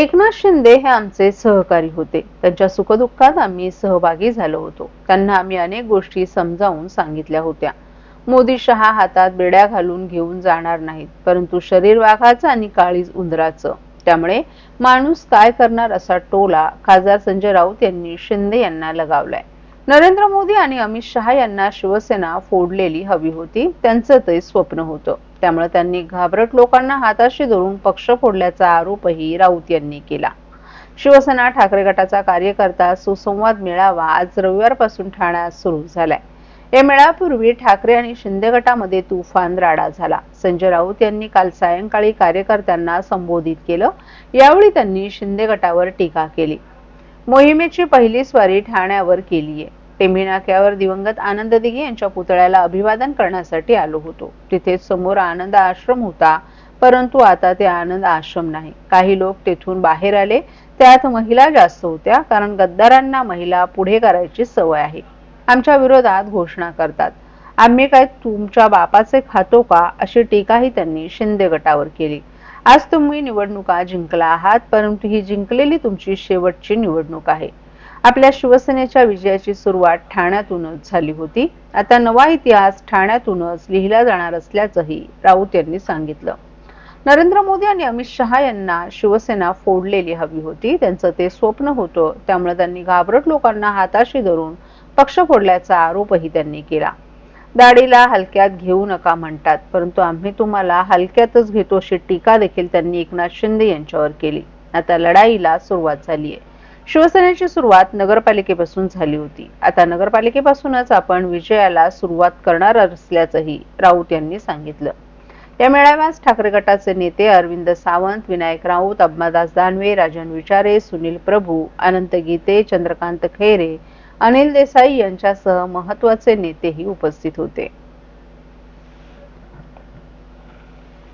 एकनाथ शिंदे हे आमचे सहकारी होते. त्यांच्या सुखदुःखात आम्ही सहभागी झालो होतो. त्यांना आम्ही अनेक गोष्टी समजावून सांगितल्या होत्या. मोदी शहा हातात बेड्या घालून घेऊन जाणार नाहीत परंतु शरीर वाघाचं आणि काळीज उंदराचं. त्यामुळे माणूस काय करणार असा टोला खासदार संजय राऊत यांनी शिंदे यांना लगावलाय. नरेंद्र मोदी आणि अमित शहा यांना शिवसेना फोडलेली हवी होती. त्यांचं ते स्वप्न होतं. त्यामुळे त्यांनी घाबरट लोकांना हाताशी धरून पक्ष फोडल्याचा आरोपही राऊत यांनी केला. शिवसेना ठाकरे गटाचा कार्यकर्ता सुसंवाद मेळावा आज रविवारपासून ठाण्यात सुरू झालाय. या मेळाव्यापूर्वी ठाकरे आणि शिंदे गटामध्ये तुफान राडा झाला. संजय राऊत यांनी काल सायंकाळी कार्यकर्त्यांना संबोधित केलं. यावेळी त्यांनी शिंदे गटावर टीका केली. मोहिमेची पहिली स्वारी ठाण्यावर केलीये. टेंभी नाक्यावर दिवंगत आनंद दिघे यांच्या पुतळ्याला अभिवादन करण्यासाठी आलो होतो. तिथे समोर आनंद आश्रम होता परंतु आता ते आनंद आश्रम नाही. काही लोक तेथून बाहेर आले. त्यात महिला जास्त होत्या कारण गद्दारांना महिला पुढे करायची सवय आहे. आमच्या विरोधात घोषणा करतात. आम्ही काय तुमच्या बापाचे खातो का? अशी टीकाही त्यांनी शिंदे गटावर केली. आज तुम्ही निवडणुका जिंकला आहात परंतु ही जिंकलेली तुमची शेवटची निवडणूक आहे. आपल्या शिवसेनेच्या विजयाची सुरुवात ठाण्यातूनच झाली होती. आता नवा इतिहास ठाण्यातूनच लिहिला जाणार असल्याचंही राऊत यांनी सांगितलं. नरेंद्र मोदी आणि अमित शहा यांना शिवसेना फोडलेली हवी होती. त्यांचं ते स्वप्न होतं. त्यामुळे त्यांनी घाबरट लोकांना हाताशी धरून पक्ष फोडल्याचा आरोपही त्यांनी केला. दाढीला हलक्यात घेऊ नका म्हणतात. परंतु आम्ही तुम्हाला हलक्यातच घेतो अशी टीका देखील त्यांनी एकनाथ शिंदे यांच्यावर केली. आता लढाईला सुरुवात झालीय. शिवसेनेची सुरुवात नगरपालिकेपासून झाली होती. आता नगरपालिकेपासूनच आपण विजयाला सुरुवात करणार असल्याचंही राऊत यांनी सांगितलं. या मेळाव्यास ठाकरे गटाचे नेते अरविंद सावंत विनायक राऊत अब्बादास दानवे राजन विचारे सुनील प्रभू अनंत गीते चंद्रकांत खैरे अनिल देसाई यांच्यासह महत्त्वाचे नेतेही उपस्थित होते.